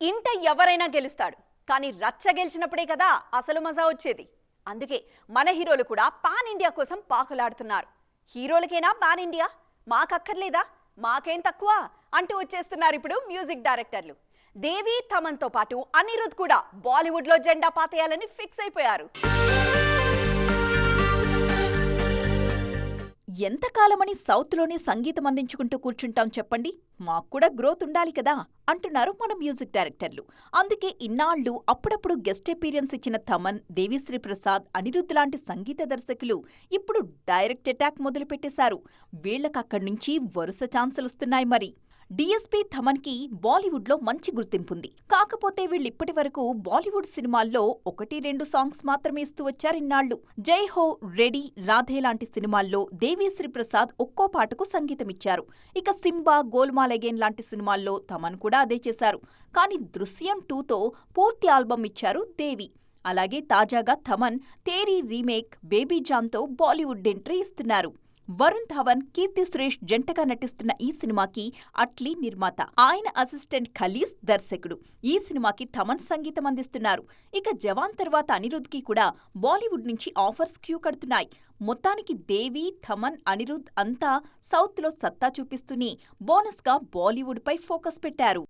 ఇంట ఎవరైనా గెలుస్తాడు. కానీ రచ్చ గెలిచినప్పుడే కదా అసలు మజా వచ్చేది. అందుకే మన హీరోలు కూడా పాన్ ఇండియా కోసం పాకులాడుతున్నారు. హీరోలకేనా పాన్ ఇండియా? మాకక్కర్లేదా? మాకేం తక్కువ? అంటూ వచ్చేస్తున్నారు ఇప్పుడు మ్యూజిక్ డైరెక్టర్లు. దేవి థమన్తో పాటు అనిరుద్ కూడా బాలీవుడ్లో జెండా పాతేయాలని ఫిక్స్ అయిపోయారు. ఎంతకాలమని సౌత్లోనే సంగీతం అందించుకుంటూ కూర్చుంటాం చెప్పండి? మాకు కూడా గ్రోత్ ఉండాలి కదా? అంటున్నారు మన మ్యూజిక్ డైరెక్టర్లు. అందుకే ఇన్నాళ్ళు అప్పుడప్పుడు గెస్ట్ అపీరియన్స్ ఇచ్చిన థమన్ దేవిశ్రీ ప్రసాద్ అనిరుద్ధ్ లాంటి సంగీత దర్శకులు ఇప్పుడు డైరెక్ట్ అటాక్ మొదలుపెట్టేశారు. వీళ్ళకక్కడి నుంచి వరుస ఛాన్సులొస్తున్నాయి మరి. డిఎస్పీ థమన్కి బాలీవుడ్లో మంచి గుర్తింపుంది. కాకపోతే వీళ్ళిప్పటి వరకు బాలీవుడ్ సినిమాల్లో ఒకటి రెండు సాంగ్స్ మాత్రమే ఇస్తూ వచ్చారిన్నాళ్ళు జై హో రెడీ రాధే లాంటి సినిమాల్లో దేవిశ్రీ ప్రసాద్ ఒక్కో పాటకు సంగీతమిచ్చారు ఇక సింబా గోల్మాల్ లాంటి సినిమాల్లో థమన్ కూడా అదే చేశారు. కానీ దృశ్యం టూతో పూర్తి ఆల్బమ్ ఇచ్చారు దేవి. అలాగే తాజాగా థమన్ తేరీ రీమేక్ బేబీ జాన్తో బాలీవుడ్ ఎంట్రీ ఇస్తున్నారు. వరుణ్ ధవన్ కీర్తి సురేష్ జంటగా నటిస్తున్న ఈ సినిమాకి అట్లీ నిర్మాత. ఆయన అసిస్టెంట్ ఖలీస్ దర్శకుడు. ఈ సినిమాకి థమన్ సంగీతం అందిస్తున్నారు. ఇక జవాన్ తర్వాత అనిరుద్ధ్కి కూడా బాలీవుడ్ నుంచి ఆఫర్స్ క్యూ కడుతున్నాయి. మొత్తానికి దేవి థమన్ అనిరుద్ అంతా సౌత్లో సత్తా చూపిస్తూనే బోనస్గా బాలీవుడ్పై ఫోకస్ పెట్టారు.